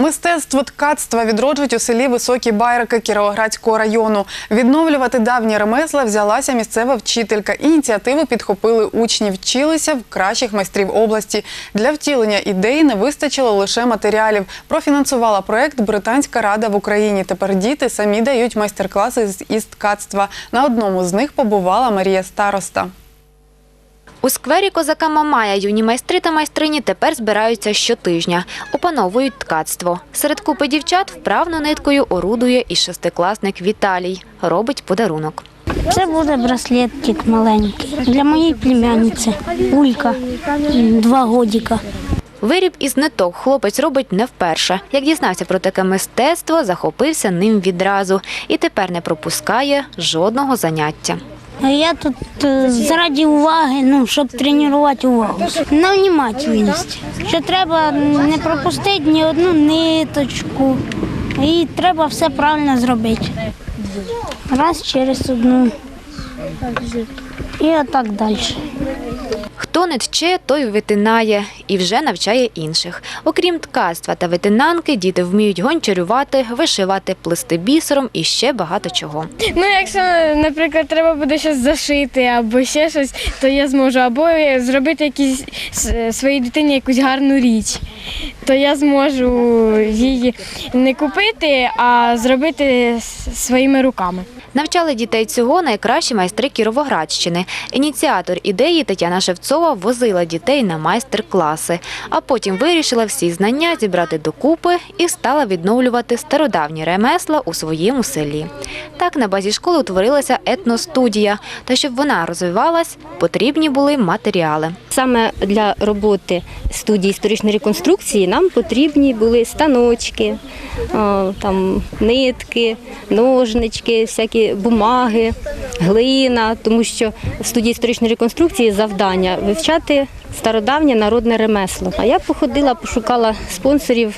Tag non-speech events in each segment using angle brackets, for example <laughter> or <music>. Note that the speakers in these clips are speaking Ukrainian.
Мистецтво ткацтва відроджують у селі Високі Байраки Кіровоградського району. Відновлювати давні ремесла взялася місцева вчителька. Ініціативу підхопили учні, вчилися в кращих майстрів області. Для втілення ідеї не вистачило лише матеріалів. Профінансувала проект Британська рада в Україні. Тепер діти самі дають майстер-класи із ткацтва. На одному з них побувала Марія Староста. У сквері козака Мамая юні майстри та майстрині тепер збираються щотижня, опановують ткацтво. Серед купи дівчат вправно ниткою орудує і шестикласник Віталій. Робить подарунок. Це буде браслетик маленький. Для моєї племянниці. Улька, два годіка. Виріб із ниток хлопець робить не вперше. Як дізнався про таке мистецтво, захопився ним відразу і тепер не пропускає жодного заняття. Я тут е, заради уваги, ну, щоб тренувати увагу. На внімательність. Що треба не пропустити ні одну ниточку. І треба все правильно зробити. Раз через одну. І отак далі. Хто не тче, той витинає і вже навчає інших. Окрім ткацтва та витинанки, діти вміють гончарювати, вишивати, плести бісером і ще багато чого. Ну, якщо, наприклад, треба буде щось зашити або ще щось, то я зможу. Або зробити якісь своїй дитині якусь гарну річ, то я зможу її не купити, а зробити своїми руками. Навчали дітей цього найкращі майстри Кіровоградщини. Ініціатор ідеї Тетяна Шевцова возила дітей на майстер-класи, а потім вирішила всі знання зібрати докупи і стала відновлювати стародавні ремесла у своєму селі. Так на базі школи утворилася етностудія. Та щоб вона розвивалась, потрібні були матеріали. Саме для роботи студії історичної реконструкції нам потрібні були станочки, там, нитки, ножнички, всякі бумаги, глина, тому що в студії історичної реконструкції завдання вивчати стародавнє народне ремесло. А я походила, пошукала спонсорів,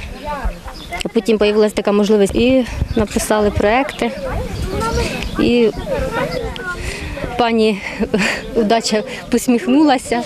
а потім з'явилася така можливість і написали проекти. І пані <laughs> удача посміхнулася,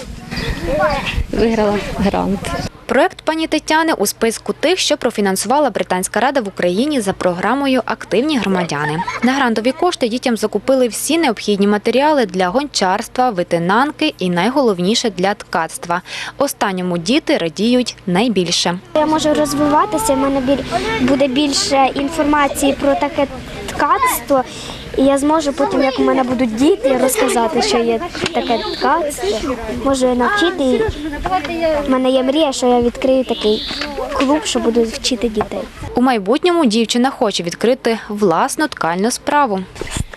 виграла грант. Проект пані Тетяни у списку тих, що профінансувала Британська рада в Україні за програмою Активні громадяни. На грантові кошти дітям закупили всі необхідні матеріали для гончарства, витинанки і найголовніше для ткацтва. Останньому діти радіють найбільше. Я можу розвиватися, в мене буде більше інформації про таке ткацтво, і я зможу потім, як у мене будуть діти, розказати, що є таке ткацтво. Можу навчити. У мене є мрія, що я відкрию такий клуб, що буду вчити дітей. У майбутньому дівчина хоче відкрити власну ткальну справу.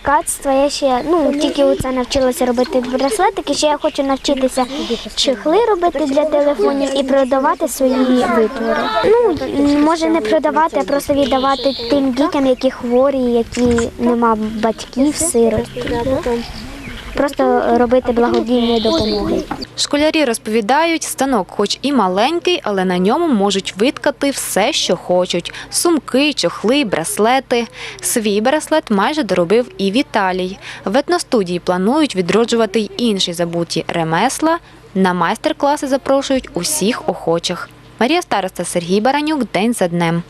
Ткацтво я ще ну тільки оце навчилася робити браслетики. Ще я хочу навчитися чехли робити для телефонів і продавати свої витвори. Ну може не продавати, а просто віддавати тим дітям, які хворі, які нема батьків, сирот. Просто робити благодійні допомоги. Школярі розповідають, станок хоч і маленький, але на ньому можуть виткати все, що хочуть: сумки, чохли, браслети. Свій браслет майже доробив і Віталій. В етностудії планують відроджувати й інші забуті ремесла. На майстер-класи запрошують усіх охочих. Марія Староста, Сергій Баранюк, день за днем.